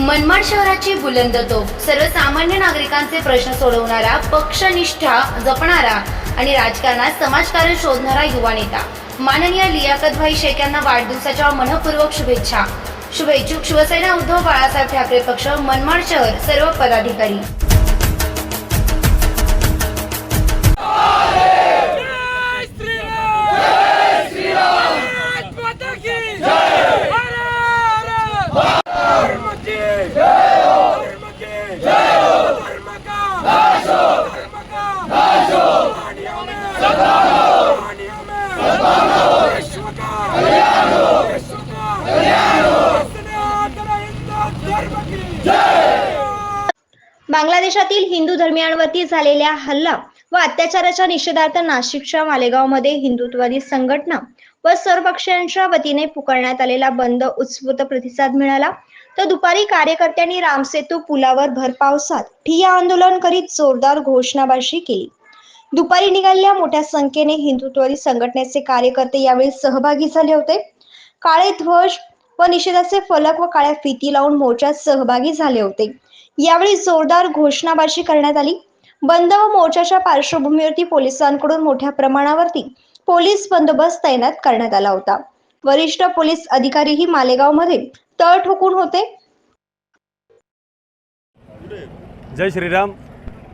मनमाड शहराची बुलंद तोफ. सर्वसामान्य नागरिकांचे प्रश्न सोडवणारा पक्षनिष्ठा जपणारा आणि राजकारणात समाजकारण शोधणारा युवा नेता. माननीय लियाकतभाई शेख यांना वाढदिवसाच्या मनपूर्वक शुभेच्छा. शुभेच्छुक शिवसेना उद्धव बाळासाहेब ठाकरे पक्ष मनमाड शहर सर्व पदाधिकारी. बांगलादेशातील हिंदू धर्मियांवरती झालेल्या हल्ला व अत्याचाराच्या निषेधार्थ नाशिकच्या मालेगावमध्ये हिंदुत्ववादी संघटना व सर्वपक्षीयांच्या वतीने पुकारण्यात आलेला बंद उत्स्फूर्त प्रतिसाद मिळाला. तर दुपारी कार्यकर्त्यांनी रामसेतू पुलावर भर पावसात ठिय्या आंदोलन करीत जोरदार घोषणाबाजी केली. दुपारी निघालेल्या मोठ्या संख्येने हिंदुत्ववादी संघटनेचे कार्यकर्ते यावेळी सहभागी झाले होते. काळे ध्वज व निषेधाचे फलक व काळ्या फिती लावून मोर्चात सहभागी झाले होते. यावेळी जोरदार घोषणाबाजी करण्यात आली. बंद व मोर्चाच्या पार्श्वभूमीवरती पोलिसांकडून मोठ्या प्रमाणावरती पोलीस बंदोबस्त तैनात करण्यात आला होता. वरिष्ठ पोलीस अधिकारीही मालेगावमध्ये तळ ठोकून होते. जय श्रीराम.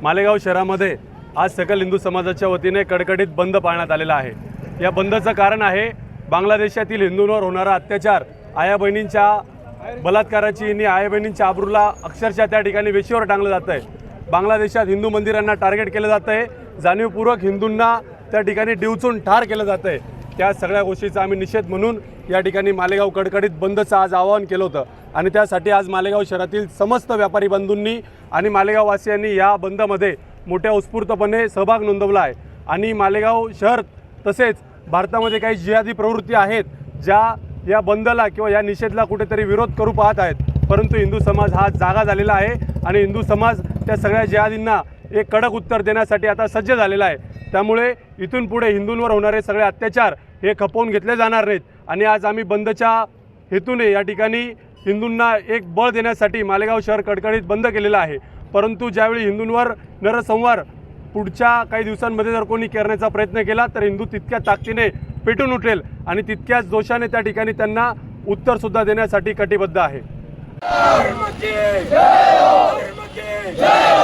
मालेगाव शहरामध्ये आज सकल हिंदू समाजाच्या वतीने कडकडीत बंद पाळण्यात आलेला आहे. या बंदचं कारण आहे बांगलादेशातील हिंदूंवर होणारा अत्याचार. आया बहिणींच्या बलात्काराची आणि आया बहिणींच्या आबरूला अक्षरशः त्या ठिकाणी वेशीवर टांगलं जातं आहे बांगलादेशात हिंदू मंदिरांना टार्गेट केलं जातं आहे जाणीवपूर्वक हिंदूंना त्या ठिकाणी डिवचून ठार केलं जातं आहे त्या सगळ्या गोष्टीचा आम्ही निषेध म्हणून या ठिकाणी मालेगाव कडकडीत बंदचं आज आवाहन केलं होतं. आणि त्यासाठी आज मालेगाव शहरातील समस्त व्यापारी बंधूंनी आणि मालेगाववासियांनी या बंदमध्ये मोठ्या उत्स्फूर्तपणे सहभाग नोंदवला आहे. आणि मालेगाव शहर तसेच भारतामध्ये काही जिहादी प्रवृत्ती आहेत ज्या या बंदला किंवा या निषेधला कुठेतरी विरोध करू पाहत आहेत. परंतु हिंदू समाज हा जागा झालेला आहे आणि हिंदू समाज त्या सगळ्या जिहादींना एक कडक उत्तर देण्यासाठी आता सज्ज झालेला आहे. त्यामुळे इथून पुढे हिंदूंवर होणारे सगळे अत्याचार हे खपवून घेतले जाणार नाहीत. आणि आज आम्ही बंदच्या हेतूने या ठिकाणी हिंदूंना एक बळ देण्यासाठी मालेगाव शहर कडकडीत बंद केलेलं आहे. परंतु ज्यावेळी हिंदूंवर नरसंहार पुढच्या काही दिवसांमध्ये जर कोणी करण्याचा प्रयत्न केला तर हिंदू तितक्या ताकदीने पेटून उठेल आणि तितक्याच जोशाने त्या ठिकाणी त्यांना उत्तरसुद्धा देण्यासाठी कटिबद्ध आहे. हो! हो!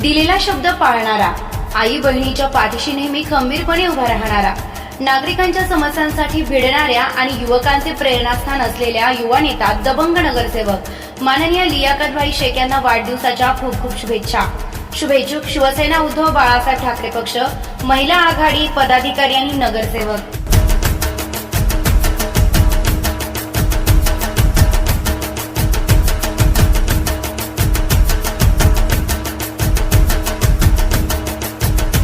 दिलेला शब्द पाळणारा. आई बहिणीच्या पाठीशी नेहमी खंबीरपणे उभा राहणारा. नागरिकांच्या समस्यांसाठी भिडणाऱ्या आणि युवकांचे प्रेरणास्थान असलेल्या युवा नेता दबंग नगरसेवक. माननीय लियाकतभाई शेख यांना वाढदिवसाच्या खूप खूप शुभेच्छा. शुभेच्छुक शिवसेना उद्धव बाळासाहेब ठाकरे पक्ष महिला आघाडी पदाधिकारी आणि नगरसेवक.